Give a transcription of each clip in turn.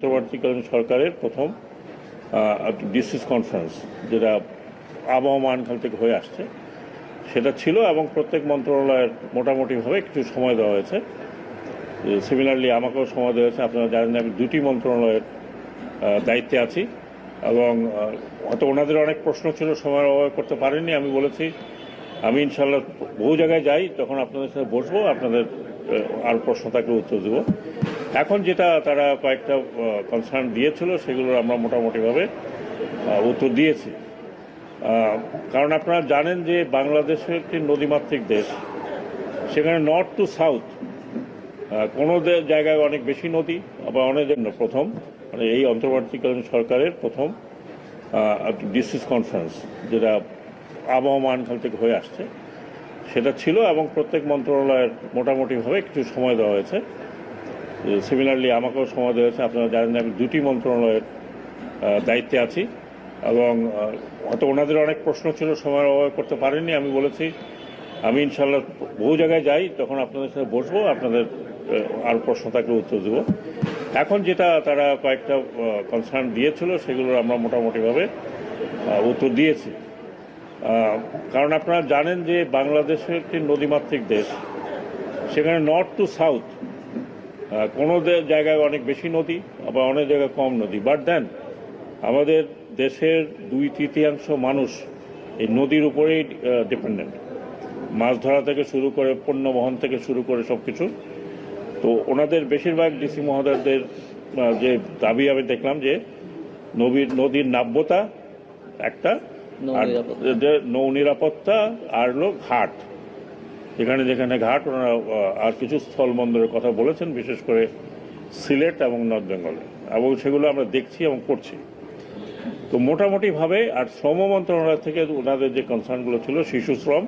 অন্তর্বর্তীকালীন সরকারের প্রথম ডিসিস কনফারেন্স, যেটা আবহাওয়া মানখাল থেকে হয়ে আসছে। সেটা ছিল এবং প্রত্যেক মন্ত্রণালয়ের মোটামুটিভাবে কিছু সময় দেওয়া হয়েছে। সিমিলারলি আমাকেও সময় দেওয়া হয়েছে। আপনারা জানেন আমি দুটি মন্ত্রণালয়ের দায়িত্বে আছি এবং হয়তো ওনাদের অনেক প্রশ্ন ছিল সময়ের অভাবে করতে পারেননি আমি বলেছি, আমি ইনশাল্লাহ বহু জায়গায় যাই, তখন আপনাদের সাথে বসবো, আপনাদের আর প্রশ্ন থাকলে উত্তর দেবো। এখন যেটা তারা কয়েকটা কনসার্ন দিয়েছিল, সেগুলোর আমরা মোটামুটিভাবে উত্তর দিয়েছি। কারণ আপনারা জানেন যে বাংলাদেশ একটি নদীমাতৃক দেশ। সেখানে নর্থ টু সাউথ কোনো জায়গায় অনেক বেশি নদী, আবার অনেক প্রথম মানে এই অন্তর্বর্তীকালীন সরকারের প্রথম ডিসিস কনফারেন্স যেটা আবহাওয়া মানখাল থেকে হয়ে আসছে। সেটা ছিল এবং প্রত্যেক মন্ত্রণালয়ের মোটামুটিভাবে কিছু সময় দেওয়া হয়েছে। সিমিলারলি আমাকেও সময় হয়েছে আপনারা জানেন আমি দুটি মন্ত্রণালয়ের দায়িত্বে আছি। এবং আহ, হয়তো ওনাদের অনেক প্রশ্ন ছিল সময়ের অভাবে করতে পারেননি আমি বলেছি আমি ইনশাল্লাহ বহু জায়গায় যাই তখন আপনাদের সাথে বসবো আপনাদের আর প্রশ্ন থাকলে উত্তর দেবো। এখন যেটা তারা কয়েকটা কনসার্ন দিয়েছিল সেগুলোর আমরা মোটামুটিভাবে উত্তর দিয়েছি। কারণ আপনারা জানেন যে বাংলাদেশ একটি নদীমাতৃক দেশ সেখানে নর্থ টু সাউথ কোনো দে- জায়গায় অনেক বেশি নদী আবার অনেক জায়গায় কম নদী। বাট দেন আমাদের দেশের দুই তৃতীয়াংশ মানুষ এই নদীর উপরেই ডিপেন্ডেন্ট মাছ ধরা থেকে শুরু করে পণ্য বহন থেকে শুরু করে সব কিছু তো ওনাদের বেশিরভাগ ডিসি মহোদয়দের যে দাবি আমি দেখলাম যে নদীর নদীর নাব্যতা একটা নৌ আর নিরাপত্তা। যে নৌ নিরাপত্তা আর হলো ঘাট যেখানে যেখানে ঘাট, ওনারা আর কিছু স্থলবন্দরের কথা বলেছেন, বিশেষ করে সিলেট এবং নর্থ বেঙ্গলে। এবং সেগুলো আমরা দেখছি এবং করছি তো মোটামুটিভাবে, আর শ্রম মন্ত্রণালয় থেকে ওনাদের যে কনসার্নগুলো ছিল, শিশু শ্রম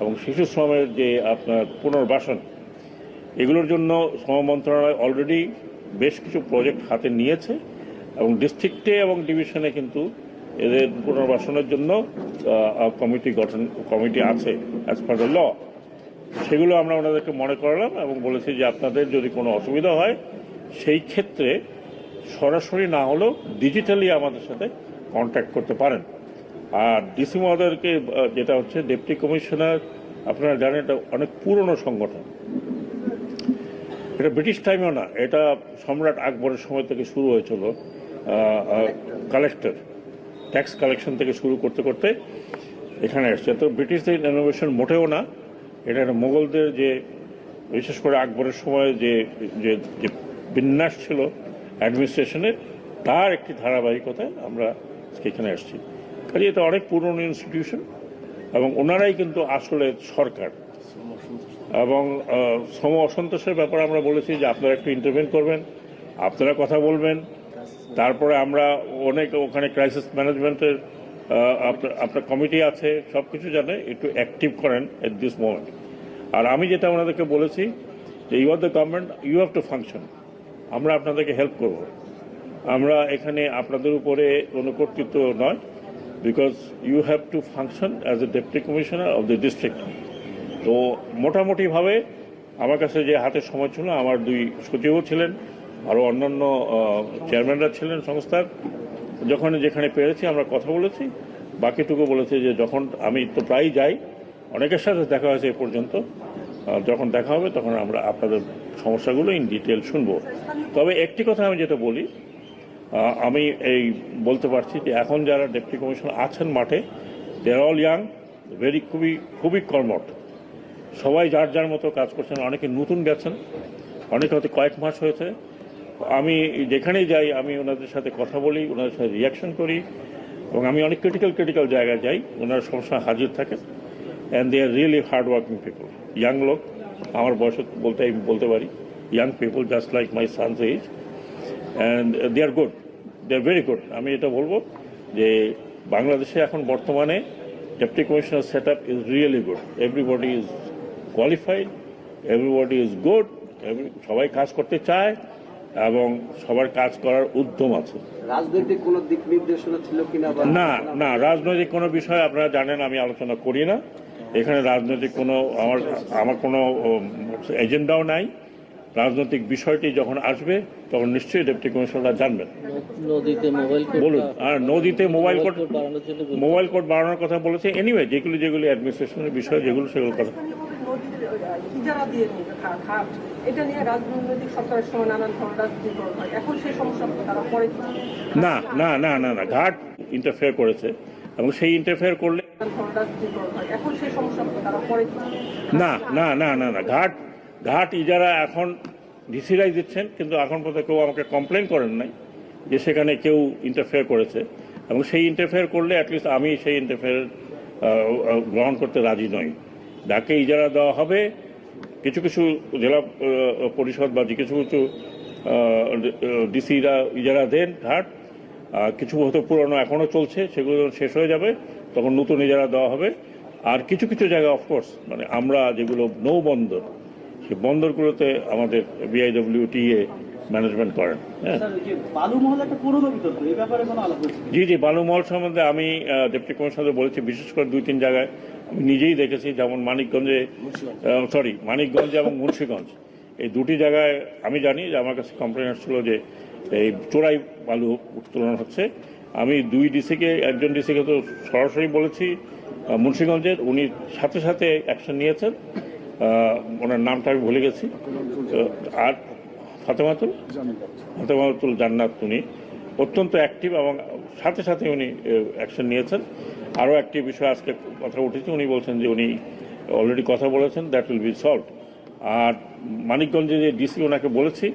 এবং শিশু শ্রমের যে আপনার পুনর্বাসন, এগুলোর জন্য শ্রম মন্ত্রণালয় অলরেডি বেশ কিছু প্রজেক্ট হাতে নিয়েছে এবং ডিস্ট্রিক্টে এবং ডিভিশনে কিন্তু এদের পুনর্বাসনের জন্য কমিটি গঠন কমিটি আছে অ্যাজ পার দ্য ল সেগুলো আমরা ওনাদেরকে মনে করালাম এবং বলেছি যে আপনাদের যদি কোনো অসুবিধা হয়, সেই ক্ষেত্রে সরাসরি না হলেও ডিজিটালি আমাদের সাথে কন্ট্যাক্ট করতে পারেন। আর ডিসি মহোদয়কে যেটা হচ্ছে ডেপুটি কমিশনার আপনারা জানেন এটা অনেক পুরনো সংগঠন। এটা ব্রিটিশ টাইমেও না, এটা সম্রাট আকবরের সময় থেকে শুরু হয়েছিল কালেক্টর ট্যাক্স কালেকশন থেকে শুরু করতে করতে এখানে এসছে তো ব্রিটিশদের ইনোভেশন মোটেও না এটা একটা মোগলদের যে, বিশেষ করে আকবরের সময় যে যে বিন্যাস ছিল অ্যাডমিনিস্ট্রেশনের তার একটি ধারাবাহিকতায় আমরা এখানে আসছি। কাজে এটা অনেক পুরনো ইনস্টিটিউশন এবং ওনারাই কিন্তু আসলে সরকার। এবং শ্রম অসন্তোষের ব্যাপারে আমরা বলেছি যে আপনারা একটু ইন্টারভেন করবেন, আপনারা কথা বলবেন, তারপরে আমরা অনেক ওখানে ক্রাইসিস ম্যানেজমেন্টের আপনার কমিটি আছে সব কিছু জানে, একটু অ্যাক্টিভ করেন এট দিস মোমেন্ট আর আমি যেটা ওনাদেরকে বলেছি, যে you are the government you have to function আমরা আপনাদেরকে হেল্প করব। আমরা এখানে আপনাদের উপরে কোনো কর্তৃত্ব নয় because you have to function as a deputy commissioner of the district তো মোটামুটিভাবে আমার কাছে যে হাতে সময় ছিল, আমার দুই সচিবও ছিলেন, আরও অন্যান্য চেয়ারম্যানরা ছিলেন সংস্থার যখন যেখানে পেরেছি আমরা কথা বলেছি। বাকিটুকু বলেছি যে যখন আমি তো প্রায়ই যাই, অনেকের সাথে দেখা হয়েছে এ পর্যন্ত। যখন দেখা হবে, তখন আমরা আপনাদের সমস্যাগুলো ইন ডিটেল শুনব। তবে একটি কথা আমি যেটা বলি আমি এই বলতে পারছি যে এখন যারা ডেপুটি কমিশনার আছেন মাঠে দে অল ইয়াং ভেরি খুবই খুবই কর্মঠ। সবাই যার যার মতো কাজ করছেন, অনেকে নতুন গেছেন, অনেকে হয়তো কয়েক মাস হয়েছে। আমি যেখানেই যাই, আমি ওনাদের সাথে কথা বলি, ওনাদের সাথে রিয়াকশন করি, এবং আমি অনেক ক্রিটিক্যাল ক্রিটিক্যাল জায়গায় যাই, ওনারা সবসময় হাজির থাকেন and they are really hard working people young লোক, আমার বয়স বলতে, আমি বলতে পারি young people just like my sons age and they are good they are very good আমি এটা বলব যে বাংলাদেশে এখন বর্তমানে deputy commissioner set up is really good everybody is qualified everybody is good সবাই কাজ করতে চায় এবং সবার কাজ করার উদ্যম আছে। রাজনৈতিক কোন দিক নির্দেশনা ছিল কিনা না না রাজনৈতিক কোনো বিষয় আপনারা জানেন আমি আলোচনা করি না। এখানে রাজনৈতিক কোনো আমার আমার কোনো এজেন্ডাও নাই। রাজনৈতিক বিষয়টি যখন আসবে তখন নিশ্চয়ই ডেপুটি কমিশনাররা জানবেন। নদীতে মোবাইল বলুন আর নদীতে মোবাইল কোড। মোবাইল কোড বাড়ানোর কথা বলেছে। এনিওয়ে যেগুলি যেগুলি অ্যাডমিনিস্ট্রেশনের বিষয় যেগুলো সেগুলো কথা ইজারা দিয়ে ঘা- এটা নিয়ে রাজনৈতিক সরকারের সময় নানান ধরনের রাজনীতিকরণ হয়। এখন সেই সমস্যা তারা পরে না না না না না ঘাট ইন্টারফেয়ার করেছে এবং সেই ইন্টারফেয়ার করলে এখন সেই সমস্যা তারা পরে না না না না না ঘাট ঘাট ইজারা এখন ডিসিরাই দিচ্ছেন কিন্তু এখন পর্যন্ত কেউ আমাকে কমপ্লেন করেন নাই যে সেখানে কেউ ইন্টারফেয়ার করেছে। এবং সেই ইন্টারফেয়ার করলে অ্যাটলিস্ট আমি সেই ইন্টারফেয়ার গ্রহণ করতে রাজি নই। যাকে ইজারা দেওয়া হবে কিছু কিছু জেলা পরিষদ বা কিছু কিছু ডিসিরা ইজারা দেন ঘাট কিছু হয়তো পুরনো এখনও চলছে, সেগুলো শেষ হয়ে যাবে, তখন নতুন ইজারা দেওয়া হবে। আর কিছু কিছু জায়গা অফকোর্স মানে আমরা যেগুলো নৌবন্দর সে বন্দরগুলোতে আমাদের বিআইডব্লিউটিএ ম্যানেজমেন্ট করেন হ্যাঁ? জি জি বালুমহল সম্বন্ধে আমি ডেপুটি কমিশনার বলেছি বিশেষ করে দুই তিন জায়গায় আমি নিজেই দেখেছি যেমন মানিকগঞ্জে সরি মানিকগঞ্জ এবং মুন্সীগঞ্জ। এই দুটি জায়গায় আমি জানি যে আমার কাছে কমপ্লেন আসছিল যে এই চোরাই বালু উত্তোলন হচ্ছে। আমি দুই ডিসিকে একজন ডিসিকে তো সরাসরি বলেছি মুন্সীগঞ্জের উনি সাথে সাথে অ্যাকশন নিয়েছেন। ওনার নামটা আমি ভুলে গেছি। তো, আর ফাতেমাতুল ফাতেমাতুল জান্নাত উনি অত্যন্ত অ্যাক্টিভ এবং সাথে সাথে উনি অ্যাকশন নিয়েছেন। আরও একটি বিষয় আজকে কথা উঠেছে, উনি বলছেন যে উনি অলরেডি কথা বলেছেন দ্যাট উইল বি সলভ আর মানিকগঞ্জে যে ডিসি ওনাকে বলেছি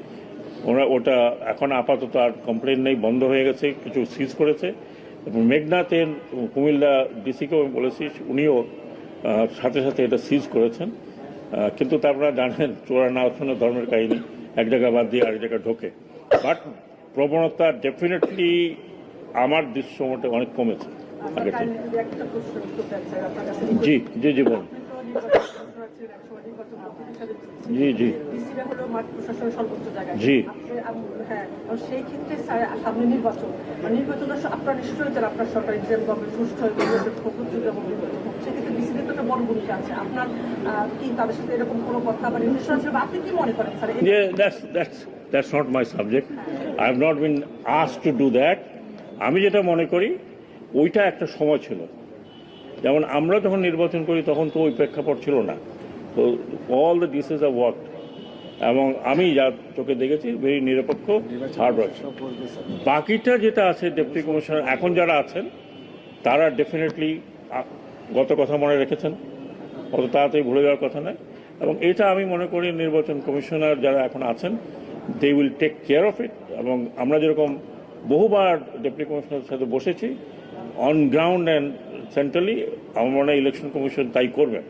ওরা ওটা এখন আপাতত আর কমপ্লেন নেই, বন্ধ হয়ে গেছে, কিছু সিজ করেছে। এবং মেঘনাথের কুমিল্লা ডিসিকেও আমি বলেছি, উনিও সাথে সাথে এটা সিজ করেছেন। কিন্তু তারপরে জানেন চোরা না ধর্মের কাহিনী। এক জায়গা বাদ দিয়ে আরেক জায়গায় ঢোকে। বাট প্রবণতা ডেফিনেটলি আমার দৃশ্য মোটে অনেক কমেছে আগে জি জি জি বলুন। জি জি। ডিসিরা হলো মাঠ প্রশাসনের সর্বোচ্চ জায়গায় জি। হ্যাঁ সেই ক্ষেত্রে সামনে নির্বাচন। আর আপনার নিশ্চয়ই যারা আপনার সরকার এক্সাম গভর্নমেন্ট সুস্থ গেলে এবং নির্বাচন সেক্ষেত্রে ডিসিদের তো একটা বড় ভূমিকা আছে। আপনার আহ, কি তাদের সাথে এরকম কোনো কথা বা নির্দেশনা আছে? বা আপনি কি মনে করেন sir. I have not been asked to আমি যেটা মনে করি ওইটা একটা সময় ছিল। যেমন আমরা যখন নির্বাচন করি তখন তো ওই প্রেক্ষাপট ছিল না। তো all the diseases of work এবং আমি যা চোখে দেখেছি ভেরি নিরপেক্ষ ওয়ার্ক বাকিটা যেটা আছে ডেপুটি কমিশনার এখন যারা আছেন, তারা ডেফিনেটলি গত কথা মনে রেখেছেন। অত তাড়াতাড়ি ভুলে যাওয়ার কথা নয়। এবং এটা আমি মনে করি, নির্বাচন কমিশনার যারা এখন আছেন they will take care of it এবং আমরা যেরকম বহুবার ডেপুটি কমিশনারের সাথে বসেছি অন গ্রাউন্ড অ্যান্ড সেন্ট্রালি আমার মনে হয় ইলেকশন কমিশন তাই করবেন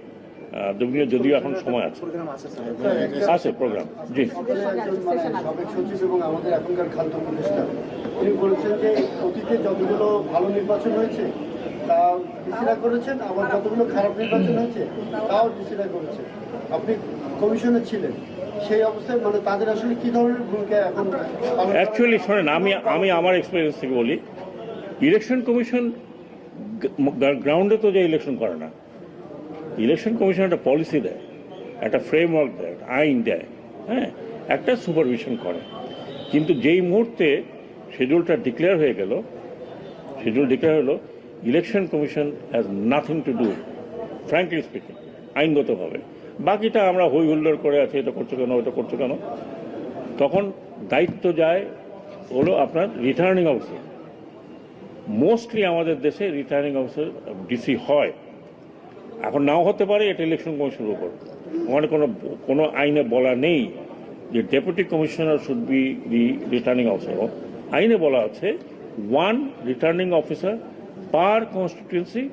আহ, যদিও এখন সময় আছে। আছে প্রোগ্রাম জি। এবং আমাদের এখনকার খাদ্য উনি বলেছেন যে অতীতে যতগুলো ভালো নির্বাচন হয়েছে তা ডিসিরা করেছেন আবার যতগুলো খারাপ নির্বাচন হয়েছে তাও ডিসিরা করেছে আপনি কমিশনে ছিলেন সেই অবস্থায় মানে তাদের আসলে কি ধরনের ভূমিকা এখন অ্যাকচুয়ালি শোনেন আমি আমি আমার এক্সপিরিয়েন্স থেকে বলি ইলেকশন কমিশন গ্রাউন্ডে তো যে ইলেকশন করে না। ইলেকশন কমিশন একটা পলিসি দেয়, একটা ফ্রেমওয়ার্ক দেয়, একটা আইন দেয় হ্যাঁ একটা সুপারভিশন করে। কিন্তু যেই মুহূর্তে শিডিউলটা ডিক্লেয়ার হয়ে গেল শিডিউল ডিক্লেয়ার হলো election commission has nothing to do frankly speaking আইনগতভাবে। বাকিটা আমরা হই হুল্লোড় করে আছি, এটা করছ কেন ওটা করছ কেন? তখন দায়িত্ব যায় হলো আপনার রিটার্নিং অফিসার মোস্টলি আমাদের দেশে রিটার্নিং অফিসার ডিসি হয়। এখন নাও হতে পারে, এটা ইলেকশন কমিশনের উপর। ওখানে কোনো কোনো আইনে বলা নেই যে deputy commissioner should be the returning officer আইনে বলা আছে one returning officer per constituency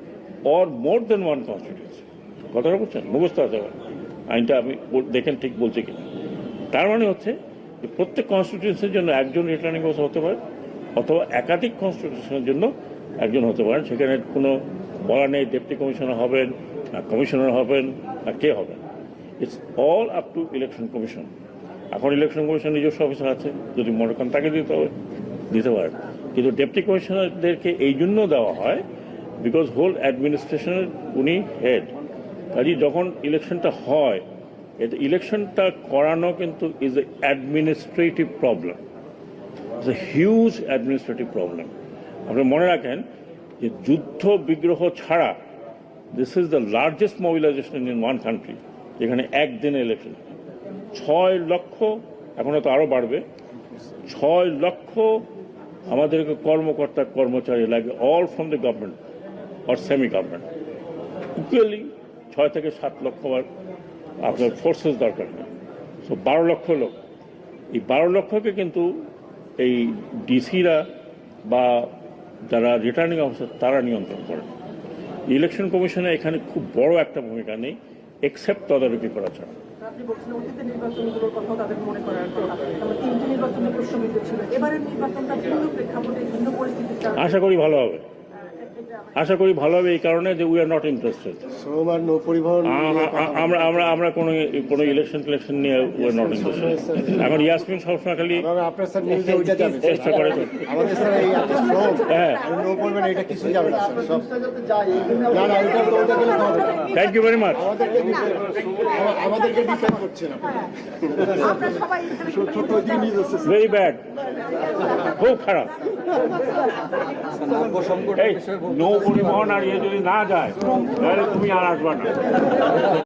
or more than one constituency কথাটা বলছেন মুখস্থ আছে আমার। আইনটা আমি দেখেন ঠিক বলছি কিনা। তার মানে হচ্ছে যে প্রত্যেক কনস্টিটিউন্সির জন্য একজন রিটার্নিং অফিসার হতে পারে, অথবা একাধিক কনস্টিটিউশনের জন্য একজন হতে পারেন সেখানে কোনো বলা নেই ডেপুটি কমিশনার হবেন না কমিশনার হবেন না কে হবেন। It's all up to election commission এখন ইলেকশন কমিশন নিজস্ব অফিসার আছে, যদি মনে করেন তাকে দিতে হবে, দিতে পারেন। কিন্তু ডেপুটি কমিশনারদেরকে এই জন্য দেওয়া হয় বিকজ হোল অ্যাডমিনিস্ট্রেশনের উনি হেড কাজে যখন ইলেকশনটা হয় এটা ইলেকশনটা করানো কিন্তু is a administrative problem it's a huge administrative problem আপনি মনে রাখেন যে যুদ্ধ বিগ্রহ ছাড়া this is the largest mobilization in one country যেখানে একদিনে ইলেকশন ছয় লক্ষ, এখন তো আরও বাড়বে, ছয় লক্ষ আমাদেরকে কর্মকর্তা, কর্মচারী লাগে all from the government or semi government equally ছয় থেকে সাত লক্ষ আপনার ফোর্সেস দরকার হয়। সো বারো লক্ষ লোক। এই বারো লক্ষকে কিন্তু এই ডিসিরা বা যারা রিটার্নিং অফিসার তারা নিয়ন্ত্রণ করেন ইলেকশন কমিশনে এখানে খুব বড় একটা ভূমিকা নেই এক্সেপ্ট তদারকি করা ছাড়া। আশা করি ভালো হবে। আশা করি ভালো হবে এই কারণে যে উই আর নট ইন্টারেস্টেড শ্রম আর নৌ পরিবহন আমরা আমরা আমরা কোনো কোনো ইলেকশন টিলেকশন নিয়ে উই আর নট ইন্টারেস্টেড এখন ইয়াসমিন সবসময় খালি আপনার স্যার নিউজে ওইটা যাবে চেষ্টা করে আমাদের স্যার এই এত শ্রম হ্যাঁ। নৌ পরিবহন এটা কিছু যাবে না স্যার সব। না না এটা তো ওইটা গেলে তো হবে। থ্যাংক ইউ ভেরি মাচ আমাদেরকে ডিফেন্ড করছেন আপনি। আমরা সবাই এখানে ভেরি ব্যাড খুব খারাপ। নৌ পরিবহন আর ইয়ে যদি না যায় তাহলে তুমি আর আসবা না।